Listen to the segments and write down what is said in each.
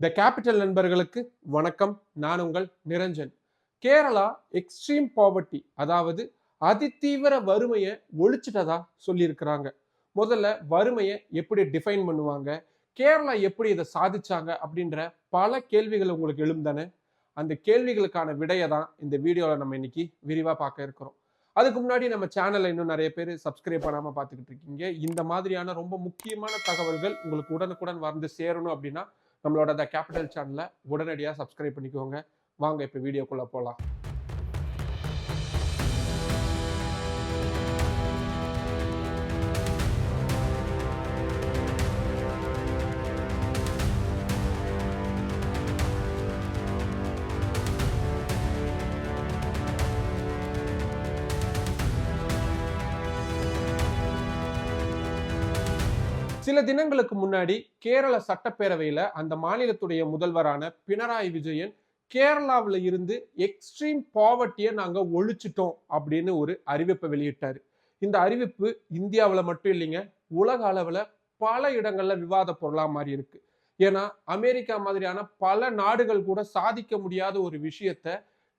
The capital நண்பர்களுக்கு வணக்கம். நான் உங்கள் நிரஞ்சன். கேரளா எக்ஸ்ட்ரீம் பாவர்ட்டி அதாவது அதிதீவிர வறுமையை ஒழிச்சிட்டதா சொல்லியிருக்கிறாங்க. முதல்ல வறுமையை எப்படி டிஃபைன் பண்ணுவாங்க? கேரளா எப்படி இதை சாதிச்சாங்க? அப்படின்ற பல கேள்விகள் உங்களுக்கு எழுந்தானே அந்த கேள்விகளுக்கான விடையை தான் இந்த வீடியோவில் நம்ம இன்னைக்கு விரிவாக பார்க்க இருக்கிறோம். அதுக்கு முன்னாடி நம்ம சேனலை இன்னும் நிறைய பேர் சப்ஸ்கிரைப் பண்ணாமல் பார்த்துக்கிட்டு இருக்கீங்க. இந்த மாதிரியான ரொம்ப முக்கியமான தகவல்கள் உங்களுக்கு உடனுக்குடன் வந்து சேரணும் அப்படின்னா நம்மளோட த கேபிட்டல் சேனலை உடனடியாக சப்ஸ்கிரைப் பண்ணிக்கோங்க. வாங்க இப்போ வீடியோக்குள்ளே போகலாம் சில தினங்களுக்கு முன்னாடி கேரள சட்டப்பேரவையில அந்த மாநிலத்துடைய முதல்வரான பினராயி விஜயன் கேரளாவில் இருந்து எக்ஸ்ட்ரீம் பாவர்ட்டியை நாங்க ஒழிச்சிட்டோம் அப்படின்னு ஒரு அறிவிப்பை வெளியிட்டாரு. இந்த அறிவிப்பு இந்தியாவில் மட்டும் இல்லைங்க உலக அளவில் பல இடங்கள்ல விவாத பொருளா மாறி இருக்கு. ஏன்னா அமெரிக்கா மாதிரியான பல நாடுகள் கூட சாதிக்க முடியாத ஒரு விஷயத்த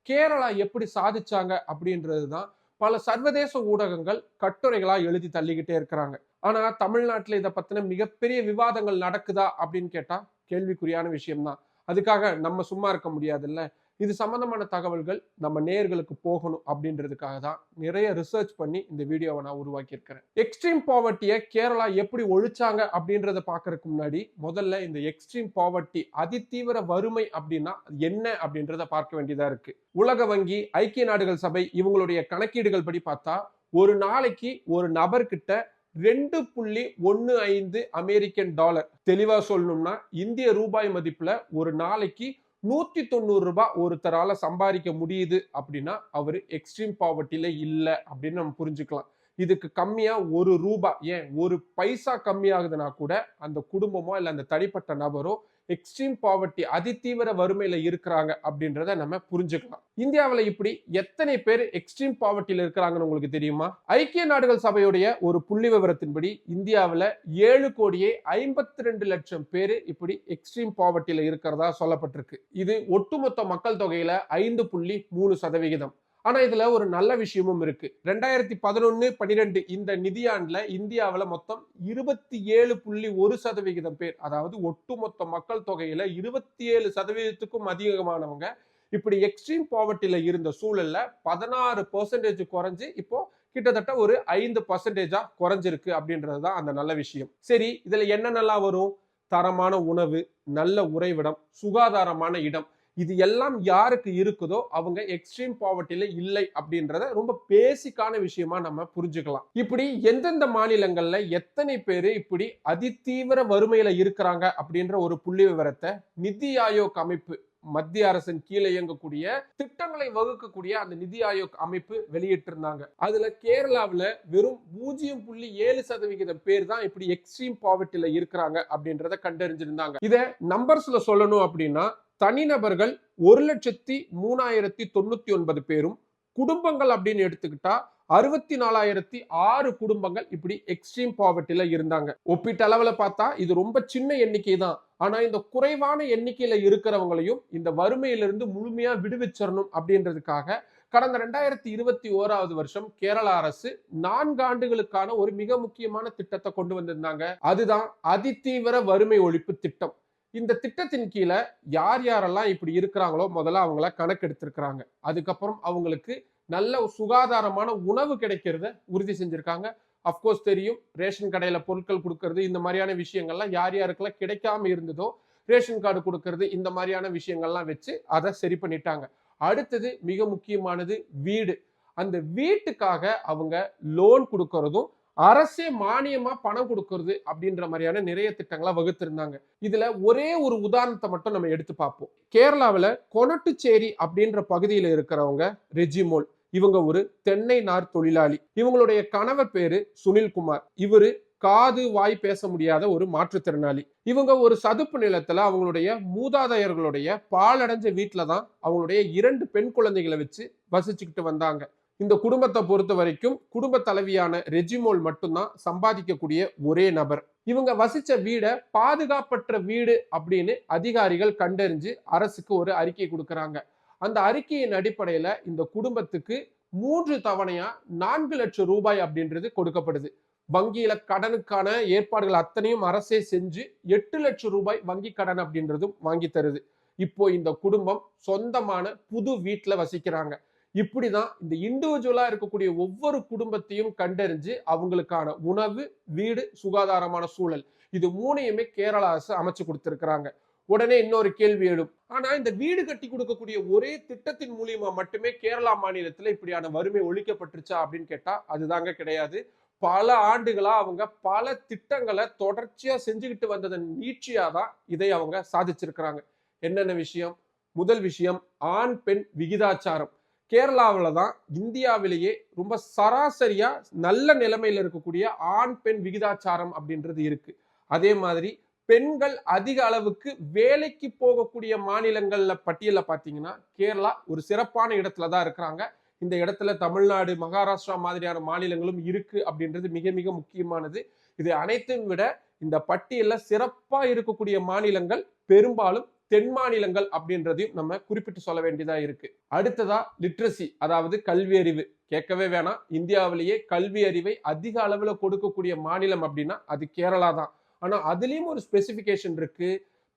கேரளா எப்படி சாதிச்சாங்க அப்படின்றது தான் பல சர்வதேச ஊடகங்கள் கட்டுரைகளா எழுதி தள்ளிக்கிட்டே இருக்கிறாங்க. ஆனா தமிழ்நாட்டுல இதை பத்தின மிகப்பெரிய விவாதங்கள் நடக்குதா அப்படின்னு கேட்டா கேள்விக்குறியான விஷயம்தான். அதுக்காக நம்ம சும்மா இருக்க முடியாதுல்ல. இது சம்மந்தமான தகவல்கள் நம்ம நேர்களுக்கு போகணும் அப்படின்றதுக்காக தான் நிறைய ரிசர்ச் பண்ணி இந்த வீடியோவை நான் உருவாக்கியிருக்கிறேன். எக்ஸ்ட்ரீம் பாவர்ட்டியை கேரளா எப்படி ஒழிச்சாங்க அப்படின்றத பார்க்கறதுக்கு முன்னாடி முதல்ல இந்த எக்ஸ்ட்ரீம் பாவர்ட்டி அதிதீவிர வறுமை அப்படின்னா என்ன அப்படின்றத பார்க்க வேண்டியதா இருக்கு. உலக வங்கி ஐக்கிய நாடுகள் சபை இவங்களுடைய கணக்கீடுகள் படி பார்த்தா ஒரு நாளைக்கு ஒரு நபர்கிட்ட ரெண்டு புள்ளி ஒன்று ஐந்து அமெரிக்கன் டாலர். தெளிவா சொல்லணும்னா இந்திய ரூபாய் மதிப்புல ஒரு நாளைக்கு நூத்தி தொண்ணூறு ரூபாய் ஒருத்தரால சம்பாதிக்க முடியுது அப்படின்னா அவர் எக்ஸ்ட்ரீம் பாவர்ட்டில இல்லை அப்படின்னு நம்ம புரிஞ்சுக்கலாம். இதுக்கு கம்மியா ஒரு ரூபாய் ஏன்? ஒரு பைசா கம்மியாகுதுன்னா கூட அந்த குடும்பமோ இல்லை அந்த தனிப்பட்ட நபரோ எக்ஸ்ட்ரீம் பாவர்ட்டி அதிதீவிர வறுமையில இருக்கிறாங்க அப்படின்றத நம்ம புரிஞ்சுக்கலாம். இந்தியாவில் இப்படி எத்தனை பேர் எக்ஸ்ட்ரீம் பாவர்ட்டியில் இருக்கிறாங்கன்னு உங்களுக்கு தெரியுமா? ஐக்கிய நாடுகள் சபையுடைய ஒரு புள்ளி விவரத்தின்படி இந்தியாவில் ஏழு கோடியே ஐம்பத்தி ரெண்டு லட்சம் பேர் இப்படி எக்ஸ்ட்ரீம் பாவர்ட்டியில் இருக்கிறதா சொல்லப்பட்டிருக்கு. இது ஒட்டுமொத்த மக்கள் தொகையில ஐந்து புள்ளி மூணு சதவிகிதம். ஆனா இதுல ஒரு நல்ல விஷயமும் இருக்கு. ரெண்டாயிரத்தி பதினொன்னு பன்னிரெண்டு இந்த நிதியாண்டுல இந்தியாவில் மொத்தம் இருபத்தி ஏழு புள்ளி ஒரு சதவிகிதம் பேர் அதாவது ஒட்டுமொத்த மக்கள் தொகையில இருபத்தி ஏழு சதவீதத்துக்கும் அதிகமானவங்க. இப்படி எக்ஸ்ட்ரீம் பாவர்ட்டியில இருந்த சூழல்ல பதினாறு பர்சன்டேஜ் குறைஞ்சு இப்போ கிட்டத்தட்ட ஒரு ஐந்து பர்சன்டேஜா குறைஞ்சிருக்கு அப்படின்றது தான் அந்த நல்ல விஷயம். சரி இதுல என்னென்னலாம் வரும்? தரமான உணவு நல்ல உறைவிடம் சுகாதாரமான இடம் இது எல்லாம் யாருக்கு இருக்குதோ அவங்க எக்ஸ்ட்ரீம் பாவர்ட்டியில இல்லை அப்படின்றத ரொம்ப பேசிக்கான விஷயமா நம்ம புரிஞ்சுக்கலாம். இப்படி எந்தெந்த மாநிலங்கள்ல எத்தனை பேர் இப்படி அதிதீவிர வறுமையில இருக்கிறாங்க அப்படின்ற ஒரு புள்ளி விவரத்தை நிதி ஆயோக் அமைப்பு மத்திய அரசின் கீழே இயங்கக்கூடிய திட்டங்களை வகுக்கக்கூடிய அந்த நிதி ஆயோக் அமைப்பு வெளியிட்டிருந்தாங்க. அதுல கேரளாவில் வெறும் பூஜ்ஜியம் புள்ளி ஏழு சதவிகிதம் பேர் தான் இப்படி எக்ஸ்ட்ரீம் பாவர்ட்டில இருக்கிறாங்க அப்படின்றத கண்டறிஞ்சிருந்தாங்க. இதை நம்பர்ஸ்ல சொல்லணும் அப்படின்னா தனிநபர்கள் ஒரு லட்சத்தி மூணாயிரத்தி தொண்ணூத்தி ஒன்பது பேரும் குடும்பங்கள் அப்படின்னு எடுத்துக்கிட்டா அறுபத்தி நாலாயிரத்தி ஆறு குடும்பங்கள் இப்படி எக்ஸ்ட்ரீம் பாவர்ட்டில இருந்தாங்க. ஒப்பீட்டு அளவுல பார்த்தா இது ரொம்ப சின்ன எண்ணிக்கை தான் ஆனா இந்த குறைவான எண்ணிக்கையில இருக்கிறவங்களையும் இந்த வறுமையிலிருந்து முழுமையா விடுவிச்சிடணும் அப்படின்றதுக்காக கடந்த ரெண்டாயிரத்தி இருபத்தி ஓராவது வருஷம் கேரள அரசு நான்கு ஆண்டுகளுக்கான ஒரு மிக முக்கியமான திட்டத்தை கொண்டு வந்திருந்தாங்க. அதுதான் அதிதீவிர வறுமை ஒழிப்பு திட்டம். இந்த திட்டத்தின் கீழே யார் யாரெல்லாம் இப்படி இருக்கிறாங்களோ முதல்ல அவங்கள கணக்கெடுத்திருக்கிறாங்க. அதுக்கப்புறம் அவங்களுக்கு நல்ல சுகாதாரமான உணவு கிடைக்கிறத உறுதி செஞ்சிருக்காங்க. அஃப்கோர்ஸ் தெரியும் ரேஷன் கடையில் பொருட்கள் கொடுக்கறது இந்த மாதிரியான விஷயங்கள்லாம் யார் யாருக்கெல்லாம் கிடைக்காம இருந்ததோ ரேஷன் கார்டு கொடுக்கறது இந்த மாதிரியான விஷயங்கள்லாம் வச்சு அதை சரி பண்ணிட்டாங்க. அடுத்தது மிக முக்கியமானது வீடு. அந்த வீட்டுக்காக அவங்க லோன் கொடுக்கறதும் அரசே மானியமா பணம் கொடுக்கறது அப்படின்ற மாதிரியான நிறைய திட்டங்களா வகுத்திருந்தாங்க. இதுல ஒரே ஒரு உதாரணத்தை மட்டும் நம்ம எடுத்து பார்ப்போம். கேரளாவில் கொனட்டுச்சேரி அப்படின்ற பகுதியில் இருக்கிறவங்க ரெஜிமோல். இவங்க ஒரு தென்னை நார் தொழிலாளி. இவங்களுடைய கணவர் பேரு சுனில்குமார். இவரு காது வாய் பேச முடியாத ஒரு மாற்றுத்திறனாளி. இவங்க ஒரு சதுப்பு நிலத்துல அவங்களுடைய மூதாதையர்களுடைய பாலடைஞ்ச வீட்டில தான் அவங்களுடைய இரண்டு பெண் குழந்தைகளை வச்சு வசிச்சுக்கிட்டு வந்தாங்க. இந்த குடும்பத்தை பொறுத்த வரைக்கும் குடும்ப தலைவியான ரெஜிமோல் மட்டும்தான் சம்பாதிக்கக்கூடிய ஒரே நபர். இவங்க வசிச்ச வீடை பாதுகாப்பற்ற வீடு அப்படின்னு அதிகாரிகள் கண்டறிஞ்சு அரசுக்கு ஒரு அறிக்கை கொடுக்கறாங்க. அந்த அறிக்கையின் அடிப்படையில இந்த குடும்பத்துக்கு மூன்று தவணையா நான்கு லட்சம் ரூபாய் அப்படின்றது கொடுக்கப்படுது. வங்கியில கடனுக்கான ஏற்பாடுகள் அத்தனையும் அரசே செஞ்சு எட்டு லட்சம் ரூபாய் வங்கி கடன் அப்படின்றதும் வாங்கி தருது. இப்போ இந்த குடும்பம் சொந்தமான புது வீட்டுல வசிக்கிறாங்க. இப்படி தான் இந்த இண்டிவிஜுவலாக இருக்கக்கூடிய ஒவ்வொரு குடும்பத்தையும் கண்டறிஞ்சு அவங்களுக்கான உணவு வீடு சுகாதாரமான சூழல். இது மூணையுமே கேரள அரசு அமைச்சு கொடுத்துருக்குறாங்க. உடனே இன்னொரு கேள்வி எழும். ஆனா இந்த வீடு கட்டி கொடுக்கக்கூடிய ஒரே திட்டத்தின் மூலியமா மட்டுமே கேரளா மாநிலத்துல இப்படியான வறுமை ஒழிக்கப்பட்டுருச்சா அப்படின்னு கேட்டா அதுதாங்க கிடையாது. பல ஆண்டுகளா அவங்க பல திட்டங்களை தொடர்ச்சியா செஞ்சுக்கிட்டு வந்ததன் நீட்சியா தான் இதை அவங்க சாதிச்சிருக்கிறாங்க. என்னென்ன விஷயம்? முதல் விஷயம் ஆண் பெண் விகிதாச்சாரம். கேரளாவில் தான் இந்தியாவிலேயே ரொம்ப சராசரியாக நல்ல நிலைமையில் இருக்கக்கூடிய ஆண் பெண் விகிதாச்சாரம் அப்படின்றது இருக்குது அதே மாதிரி பெண்கள் அதிக அளவுக்கு வேலைக்கு போகக்கூடிய மாநிலங்கள்ல பட்டியல பார்த்தீங்கன்னா கேரளா ஒரு சிறப்பான இடத்துல தான் இருக்கிறாங்க. இந்த இடத்துல தமிழ்நாடு மகாராஷ்டிரா மாதிரியான மாநிலங்களும் இருக்கு அப்படின்றது மிக மிக முக்கியமானது. இது அனைத்தையும் விட இந்த பட்டியலில் சிறப்பாக இருக்கக்கூடிய மாநிலங்கள் பெரும்பாலும் தென் மாநிலங்கள் அப்படின்றதையும் நம்ம குறிப்பிட்டு சொல்ல வேண்டியதா இருக்கு. அடுத்ததா லிட்ரஸி அதாவது கல்வி அறிவு. கேட்கவே வேணாம். இந்தியாவிலேயே கல்வி அறிவை அதிக அளவுல கொடுக்கக்கூடிய மாநிலம் அப்படின்னா அது கேரளா தான். ஆனா அதுலயும் ஒரு ஸ்பெசிபிகேஷன் இருக்கு.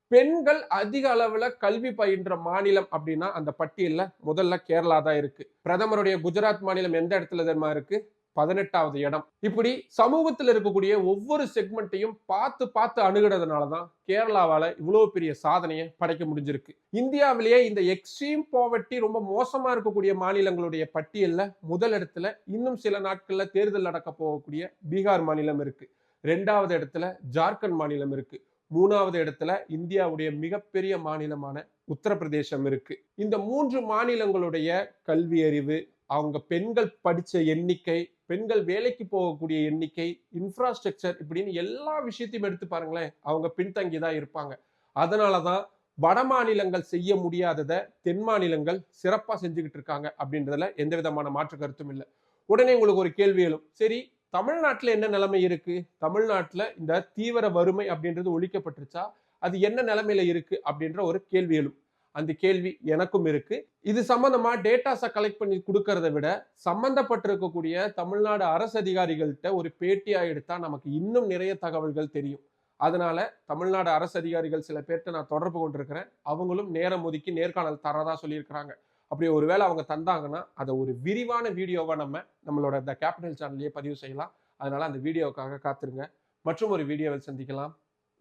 பெண்கள் அதிக அளவுல கல்வி பயின்ற மாநிலம் அப்படின்னா அந்த பட்டியல்ல முதல்ல கேரளா தான் இருக்கு. பிரதமருடைய குஜராத் மாநிலம் எந்த இடத்துல தெரியுமா இருக்கு? பதினெட்டாவது இடம். இப்படி சமூகத்தில் இருக்கக்கூடிய ஒவ்வொரு செக்மெண்ட்டையும் பார்த்து பார்த்து அணுகிறதுனால தான் கேரளாவால் இவ்வளோ பெரிய சாதனையை படைக்க முடிஞ்சிருக்கு. இந்தியாவிலேயே இந்த எக்ஸ்ட்ரீம் பாவர்ட்டி ரொம்ப மோசமாக இருக்கக்கூடிய மாநிலங்களுடைய பட்டியலில் முதல் இடத்துல இன்னும் சில நாட்களில் தேர்தல் நடக்க போகக்கூடிய பீகார் மாநிலம் இருக்கு. ரெண்டாவது இடத்துல ஜார்க்கண்ட் மாநிலம் இருக்கு. மூணாவது இடத்துல இந்தியாவுடைய மிகப்பெரிய மாநிலமான உத்தரப்பிரதேசம் இருக்கு. இந்த மூன்று மாநிலங்களுடைய கல்வி அறிவு அவங்க பெண்கள் படித்த எண்ணிக்கை பெண்கள் வேலைக்கு போகக்கூடிய எண்ணிக்கை இன்ஃப்ராஸ்ட்ரக்சர் இப்படின்னு எல்லா விஷயத்தையும் எடுத்து பாருங்களேன். அவங்க பின்தங்கி தான் இருப்பாங்க. அதனாலதான் வட மாநிலங்கள் செய்ய முடியாததை தென் மாநிலங்கள் சிறப்பாக செஞ்சுக்கிட்டு இருக்காங்க அப்படின்றதுல எந்த விதமான மாற்று கருத்தும் இல்லை. உடனே உங்களுக்கு ஒரு கேள்வி எழும். சரி தமிழ்நாட்டில் என்ன நிலைமை இருக்கு? தமிழ்நாட்டில் இந்த தீவிர வறுமை அப்படின்றது ஒழிக்கப்பட்டுருச்சா? அது என்ன நிலைமையில இருக்கு அப்படின்ற ஒரு கேள்வி எழும். அந்த கேள்வி எனக்கும் இருக்கு. இது சம்பந்தமா டேட்டாஸை கலெக்ட் பண்ணி கொடுக்கறத விட சம்பந்தப்பட்டிருக்கக்கூடிய தமிழ்நாடு அரசு அதிகாரிகள்கிட்ட ஒரு பேட்டியா எடுத்தா நமக்கு இன்னும் நிறைய தகவல்கள் தெரியும். அதனால தமிழ்நாடு அரசு அதிகாரிகள் சில பேர்கிட்ட நான் தொடர்பு கொண்டிருக்கிறேன். அவங்களும் நேரம் ஒதுக்கி நேர்காணல் தரதா சொல்லியிருக்கிறாங்க. அப்படி ஒருவேளை அவங்க தந்தாங்கன்னா அதை ஒரு விரிவான வீடியோவை நம்ம நம்மளோட இந்த கேபிட்டல் சேனல்லையே பதிவு செய்யலாம். அதனால அந்த வீடியோவுக்காக காத்துருங்க. மற்றும் ஒரு வீடியோவில் சந்திக்கலாம்.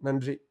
நன்றி.